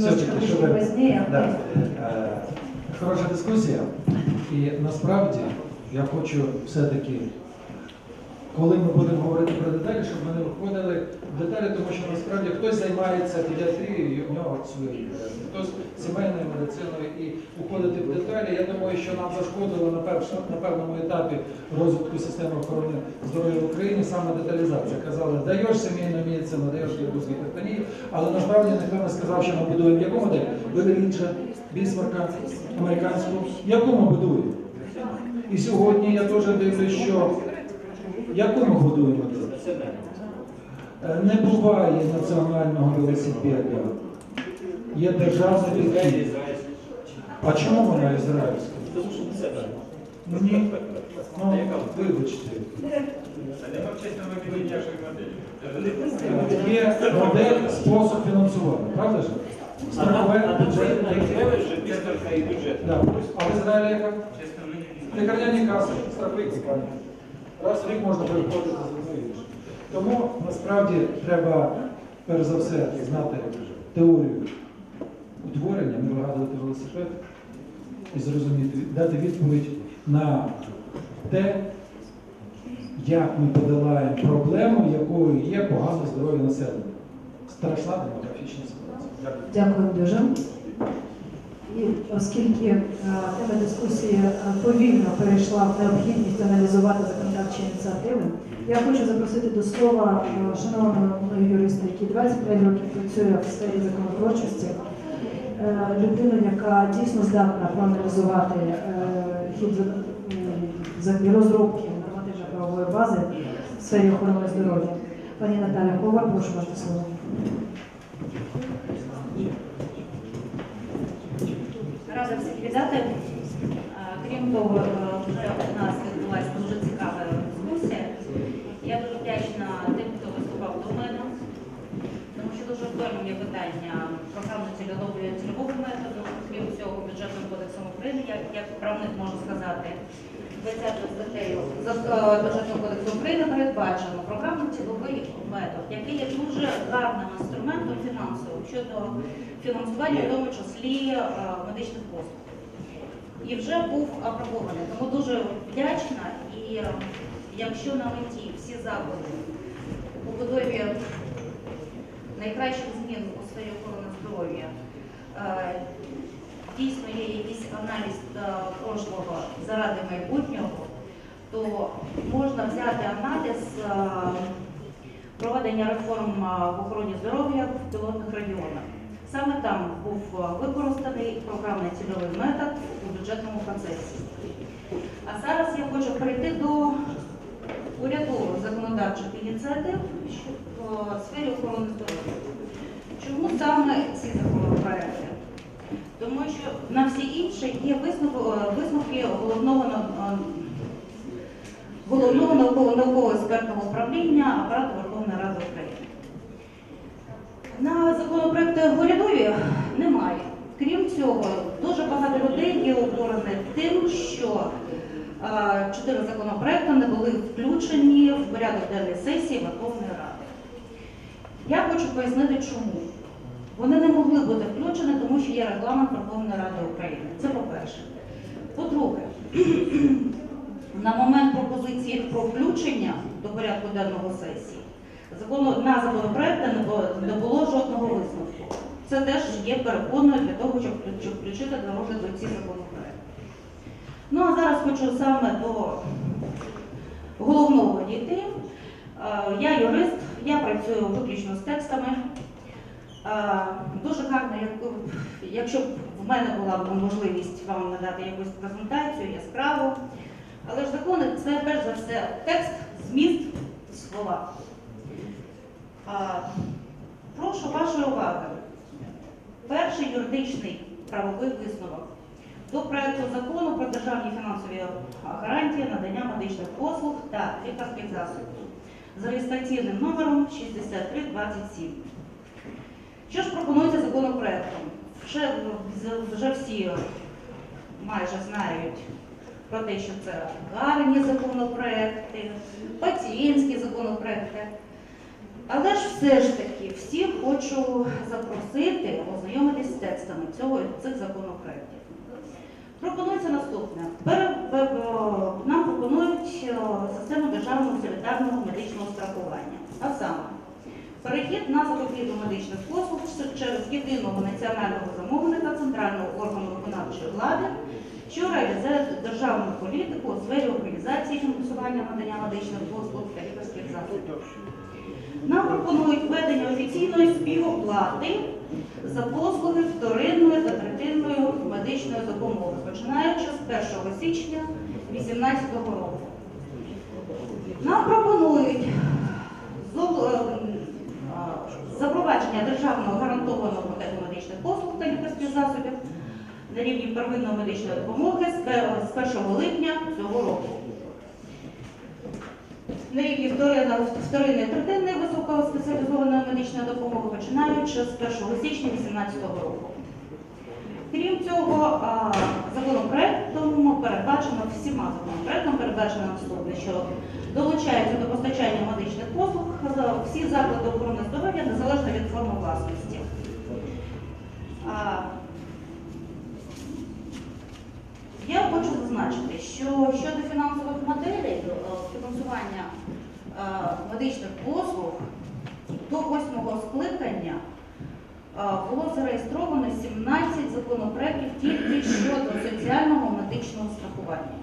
Все-таки, щоб-. Да. Е, Хороша дискусія. І насправді я хочу все-таки, коли ми будемо говорити про деталі, щоб ми не виходили в деталі, тому що насправді хтось займається педіатрією, і в нього свої хтось сімейною медициною і уходити в деталі. Я думаю, що нам зашкодило на, перш, на певному етапі розвитку системи охорони здоров'я в Україні саме деталізація. Казали, даєш сімейну медицину, даєш лікарську гіпертонію, але насправді ніхто не сказав, що ми будуємо яку модель? Беделінча, Бісмарка, американську. Яку ми будуємо? І сьогодні я теж дивлюсь, що яку ми модель? Е, Не буває національного велосипеда. Є державний підхід. А чому вона ізраїльська? Ні. Ну, вибачте. Є модель, спосіб фінансування, правда ж? Страхове бюджетне. Да. А в Ізраїлі яка? Лікарняні каси, страхові компанії. Раз в рік можна переходити з одної в іншу. Тому насправді треба перш за все знати теорію утворення, не вигадувати велосипед і зрозуміти, дати відповідь на те, як ми подолаємо проблему, якою є погане здоров'я населення. Страшна демографічна ситуація. Дякую. Дякую дуже. І оскільки е, тема дискусії е, повільно перейшла в необхідність аналізувати законодавчі ініціативи, я хочу запросити до слова е, шановного юриста, який 25 років працює в сфері законотворчості, е, людину, яка дійсно здатна проаналізувати е, хід за- розробки нормативно-правової бази в сфері охорони здоров'я. Пані Наталя Коваль, прошу вас до слова. Вітати. Е, Крім того, е, вже у нас відбулася дуже цікава дискусія. Я дуже вдячна тим, хто виступав до мене, тому що дуже актуальним є питання програмно цільового цільового методу, крім цього, бюджетним кодексом України, як, як правник можу сказати. 20 статтею е, бюджетного кодексу України передбачено програмно-цільовий метод, який є дуже гарним інструментом фінансовим щодо фінансування, в тому числі медичних послуг. І вже був апробований. Тому дуже вдячна. І якщо на меті всі заходи побудові найкращих змін у сфері охорони здоров'я е, дійсно є якийсь аналіз е, прошлого заради майбутнього, то можна взяти аналіз е, проведення реформ в охороні здоров'я в пілотних регіонах. Саме там був е, використаний програмний цільовий метод у бюджетному процесі. А зараз я хочу перейти до урядових законодавчих ініціатив що- в сфері охорони здоров'я. Чому саме ці законопроекти? Тому що на всі інші є висновки, висновки головного головного науково- науково-експертного управління апарату Верховної Ради України. На законопроекти урядові немає. Крім цього, дуже багато людей є обурені тим, що е, чотири законопроекти не були включені в порядок денний сесії Верховної Ради. Я хочу пояснити, чому. Вони не могли бути включені, тому що є регламент Верховної Ради України. Це по-перше. По-друге, на момент пропозиції про включення до порядку денного сесії закону на законопроекти не було, жодного висновку. Це теж є перепоною для того, щоб, включити до розгляду ці законопроекти. Ну а зараз хочу саме до головного дійти. Е, Я юрист, я працюю виключно з текстами. Е, Дуже гарно, якщо б в мене була б можливість вам надати якусь презентацію яскраву. Але ж закони це перш за все текст, зміст, слова. Прошу вашої уваги. Перший юридичний правовий висновок до проекту закону про державні фінансові гарантії надання медичних послуг та лікарських засобів за реєстраційним номером 6327. Що ж пропонується законопроектом? Вже, вже всі майже знають про те, що це гарні законопроекти, пацієнтські законопроекти. Але ж все ж таки всі хочу запросити ознайомитись з текстами цього, цих законопроєктів. Пропонується наступне. Пе- Нам пропонують е, систему державного солідарного медичного страхування. А саме, перехід на закупівлю медичних послуг через єдиного національного замовника центрального органу виконавчої влади, що реалізує державну політику у сфері організації фінансування надання медичних послуг та лікарських засобів. Нам пропонують введення офіційної співоплати за послуги вторинної та третинної медичної допомоги, починаючи з 1 січня 2018 року. Нам пропонують е, запровадження державного гарантованого пакету медичних послуг та лікарських засобів на рівні первинної медичної допомоги з 1 липня цього року. На рівні вторинної третинної високоспеціалізованої медичної допомоги починаючи з 1 січня 2018 року. Крім цього, законопроектом передбачено всіма законопроектом передбачено наступне, що долучаються до постачання медичних послуг всі заклади охорони здоров'я незалежно від форми власності. А, Я хочу зазначити, що щодо фінансових моделей е, фінансування е, медичних послуг до восьмого скликання е, було зареєстровано 17 законопроєктів тільки щодо соціального медичного страхування.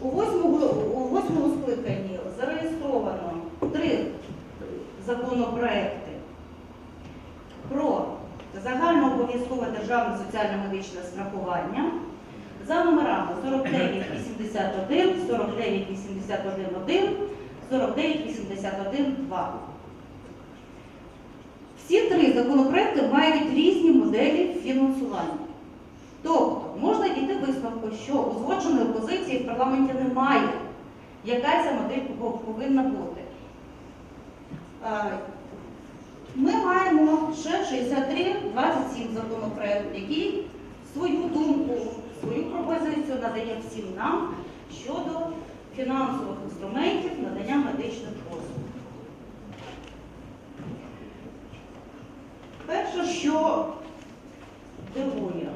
У восьмому, скликанні зареєстровано три законопроекти про загальнообов'язкове державне соціально-медичне страхування за номерами 4981, 4981.1, 4981.2. Всі три законопроекти мають різні моделі фінансування. Тобто можна дійти висновку, що узгодженої позиції в парламенті немає. Яка ця модель повинна бути? Ми маємо ще 6327 законопроект, який свою думку, свою пропозицію надає всім нам щодо фінансових інструментів надання медичних послуг. Перше, що дивує,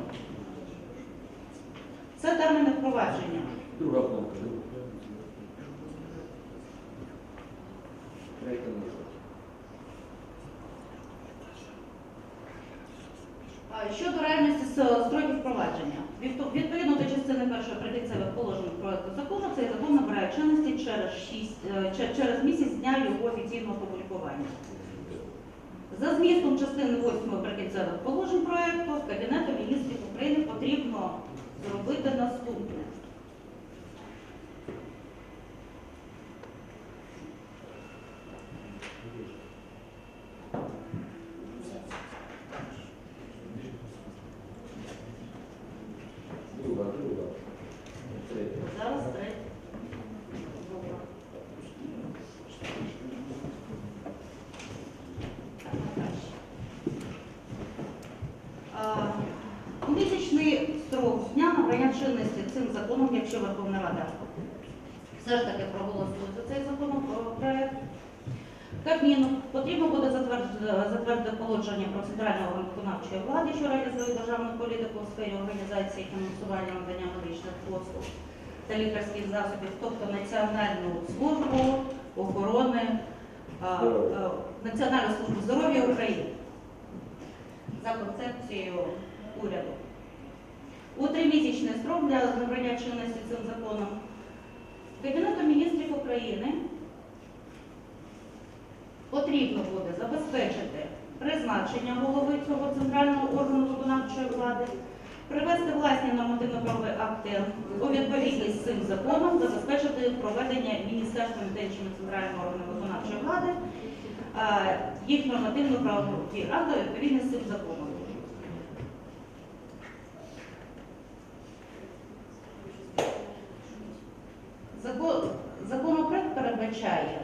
це терміни впровадження. Друга. Третя ножка. А, Щодо реальності с- строків впровадження, Відпо- відповідно до частини першої прикінцевих положень проекту закону, цей закон набирає чинності через, 6, е, через місяць дня його офіційного опублікування. За змістом частини 8 прикінцевих положень проекту Кабінету міністрів України потрібно зробити наступне. Друга, друга. Третя. Зараз третє. А, Місячний строк з дня набрання чинності цим законом, якщо Верховна Рада. Все ж таки проголосує за цей законопроект, Кабміну потрібно буде затвердити, положення про центральний виконавчої влади, що реалізує державну політику у сфері організації фінансування надання медичних послуг та лікарських засобів, тобто Національну службу охорони, а, Національну службу здоров'я України. За концепцією уряду. У тримісячний строк для набрання чинності цим законом Кабінетом міністрів України потрібно буде забезпечити призначення голови цього центрального органу виконавчої влади, привести власні нормативно-правові акти у відповідність з цим законом, забезпечити проведення міністерством та іншими центральними виконавчої влади їх нормативно-правові акти відповідність з цим законом. Закон- Законопроект передбачає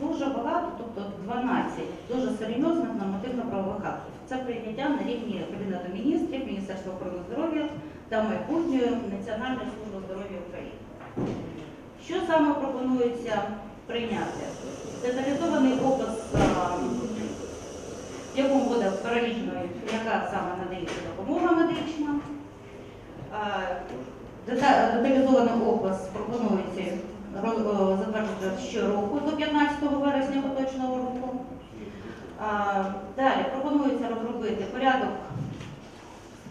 дуже багато, тобто 12 дуже серйозних нормативно-правових актів. Це прийняття на рівні Кабінету міністрів, Міністерства охорони здоров'я та майбутньої Національної служби здоров'я України. Що саме пропонується прийняти? Деталізований опис в якому буде перелічено, яка саме надається допомога медична. Деталізований опис пропонується затверджувати щороку до 15 вересня поточного року. Далі пропонується розробити порядок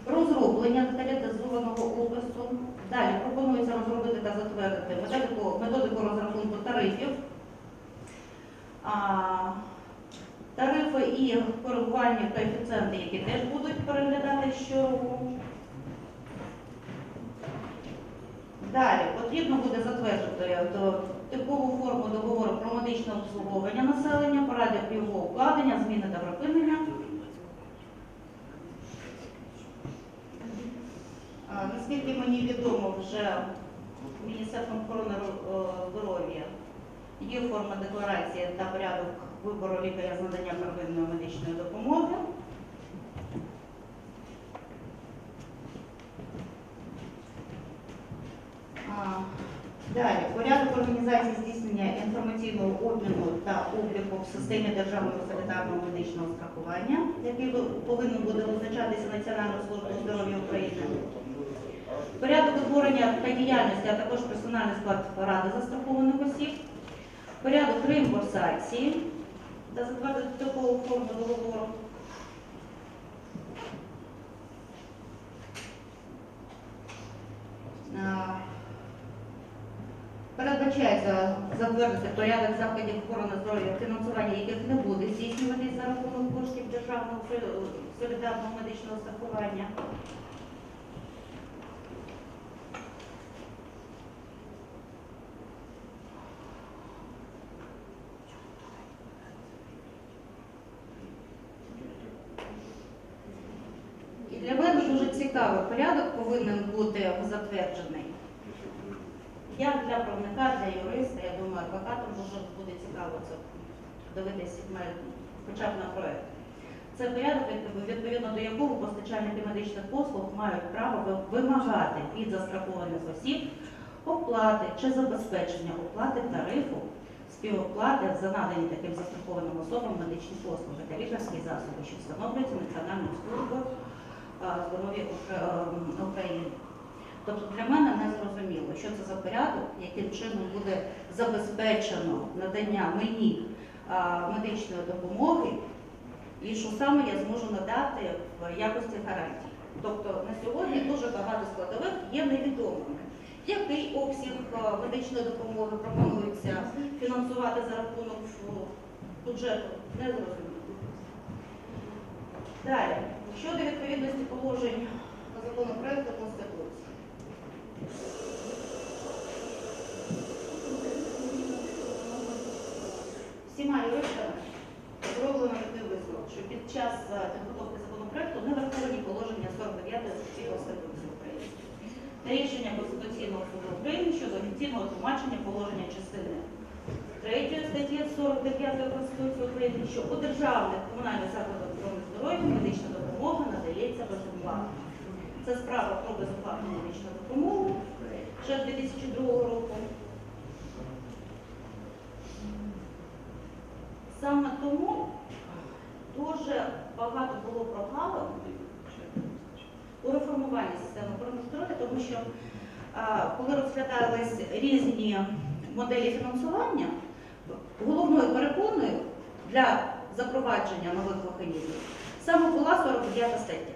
розроблення деталізованого опису. Далі пропонується розробити та затвердити методику, методику розрахунку тарифів. А, Тарифи і коригувальні коефіцієнти, які теж будуть переглядати щороку. Далі потрібно буде затвердити е, типову форму договору про медичне обслуговування населення, порядок його укладення, зміни та припинення. А, Наскільки мені відомо, вже Міністерством охорони е, здоров'я є форма декларації та порядок вибору лікаря з надання первинної медичної допомоги. Далі, порядок організації здійснення інформаційного обміну та обліку в системі державного санітарного медичного страхування, який повинен буде визначатися Національною службою здоров'я України. Порядок утворення та діяльності, а також персональний склад ради застрахованих осіб. Порядок реімбурсації та затвердити таку форму договору. Передбачається затвердити порядок заходів охорони здоров'я, фінансування яких не буде здійснюватись за рахунок коштів державного солідарного медичного страхування. І для мене дуже цікавий порядок повинен бути затверджений. Я для правника, для юриста, я думаю, адвокатам дуже буде цікаво це дивитися хоча б на проект. Це порядок, відповідно до якого постачальники медичних послуг мають право вимагати від застрахованих осіб оплати чи забезпечення оплати тарифу співоплати за надані таким застрахованим особам медичні послуги та лікарські засоби, що встановлюються Національною службою здоров'я ем, України. Тобто для мене не зрозуміло, що це за порядок, яким чином буде забезпечено надання мені медичної допомоги, і що саме я зможу надати в якості гарантії. Тобто на сьогодні дуже багато складових є невідомими. Який обсяг медичної допомоги пропонується фінансувати за рахунок бюджету? Не зрозуміло. Далі, щодо відповідності положень законопроекту Конституції. Всіма юристами зроблено такий висновок, що під час підготовки законопроекту не враховані положення 49 статті Конституції України. Та рішення Конституційного суду України щодо офіційного тлумачення положення частини 3 статті 49 Конституції України, що у державних комунальних закладах охорони здоров'я медична допомога надається безоплатно. Це справа про безоплатну медичну допомогу ще з 2002 року. Саме тому дуже багато було прогалин у реформуванні системи охорони здоров'я, тому що коли розглядались різні моделі фінансування, головною перепоною для запровадження нових механізмів саме була 49 стаття.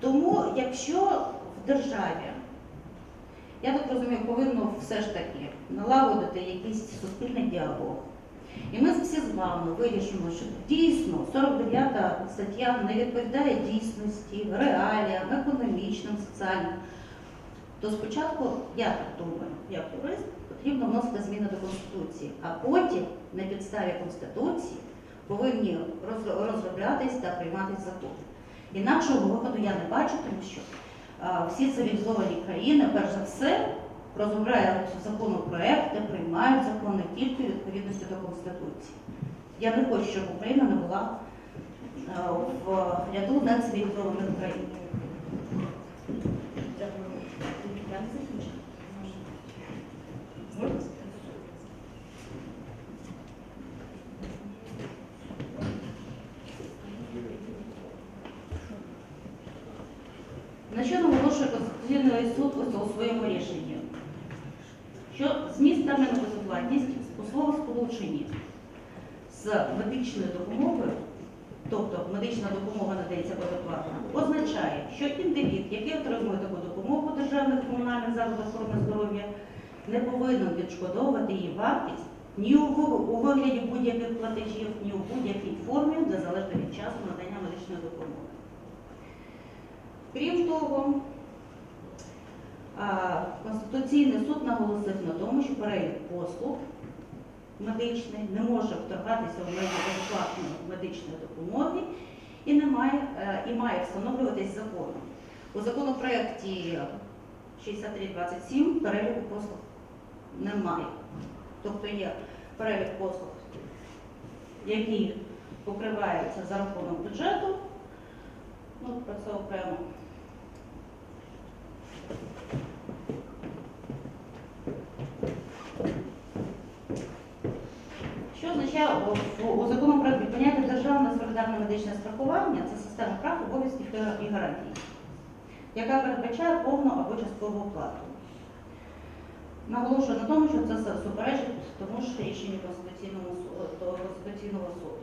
Тому, якщо в державі, я так розумію, повинно все ж таки налагодити якийсь суспільний діалог. І ми всі з вами вирішимо, що дійсно 49 стаття не відповідає дійсності, реаліям, економічним, соціальним. То спочатку, я так думаю, як юрист, потрібно вносити зміни до Конституції, а потім на підставі Конституції повинні роз- розроблятись та прийматись закони. Інакшого виходу я не бачу, тому що а, всі цивілізовані країни, перш за все, розробляють законопроекти, приймають закони тільки відповідності до Конституції. Я не хочу, щоб Україна не була а, в ряду нецивілізованих країн. Дякую. Я не закінчила. Можна? На що наголошує Конституційний суд ось у своєму рішенні? Що зміст терміну безоплатність у словосполученні з медичною допомогою, тобто медична допомога надається безоплатно, означає, що індивід, який отримує таку допомогу державних комунальних закладах охорони здоров'я, не повинен відшкодовувати її вартість ні у, вигляді будь-яких платежів, ні у будь-якій формі, незалежно від часу надання медичної допомоги. Крім того, Конституційний суд наголосив на тому, що перелік послуг медичний не може вторгатися в межі безоплатної медичної допомоги і не має, е, і має встановлюватись законом. У законопроекті 6327 переліку послуг немає. Тобто є перелік послуг, які покриваються за рахунок бюджету, ну, про це окремо. Що означає у, законопроекті поняття державне солідарне медичне страхування це система прав, обов'язків і гарантій, яка передбачає повну або часткову оплату. Наголошую на тому, що це суперечить тому ж рішенню. Конституційного суду.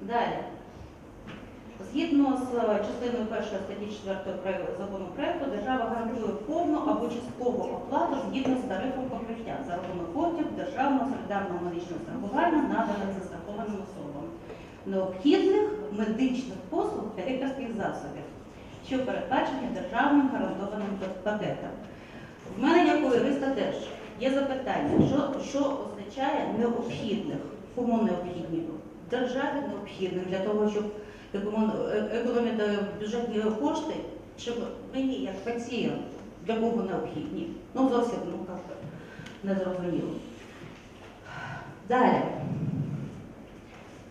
Далі. Згідно з е, частиною 1 статті 4 проекту- законопроекту, держава гарантує повну або часткову оплату згідно з тарифом покриття за рахунок коштів державного солідарного медичного страхування, наданих застрахованим особам, необхідних медичних послуг та лікарських засобів, що передбачені державним гарантованим пакетом. В мене як у юриста теж є запитання, що, що означає необхідних, кому необхідні? Державі необхідних для того, щоб економити бюджетні кошти, щоб мені, як пацієнт, для кого необхідні. Ну, зовсім ну, як би, незрозуміло. Далі.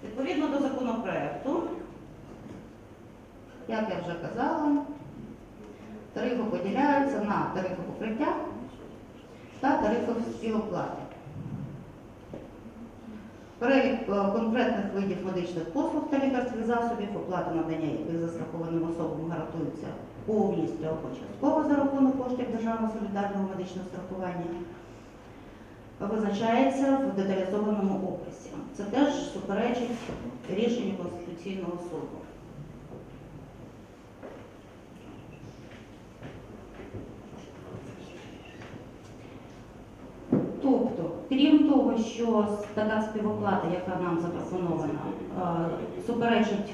Відповідно до законопроекту, як я вже казала, тарифи поділяються на тарифи покриття та тарифи співоплати. Перелік е, конкретних видів медичних послуг та лікарських засобів, оплата надання яких застрахованим особам гарантується повністю або частково за рахунок коштів Державного солідарного медичного страхування, визначається в деталізованому описі. Це теж суперечить рішенню Конституційного суду. Тобто, крім того, що така співоплата, яка нам запропонована, е, суперечить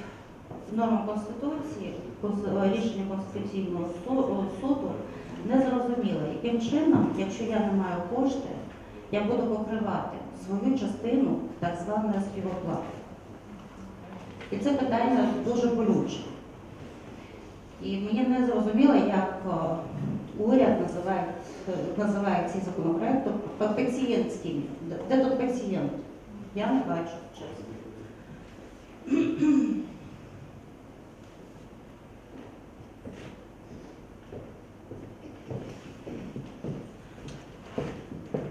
нормам Конституції, кон- рішенню Конституційного суду, не зрозуміло, яким чином, якщо я не маю кошти, я буду покривати свою частину так званої співоплати. І це питання дуже болюче. І мені не зрозуміло, як е, уряд називає, Е, називає цей законопроект, пацієнтський. Де тут пацієнт? Я не бачу чесно.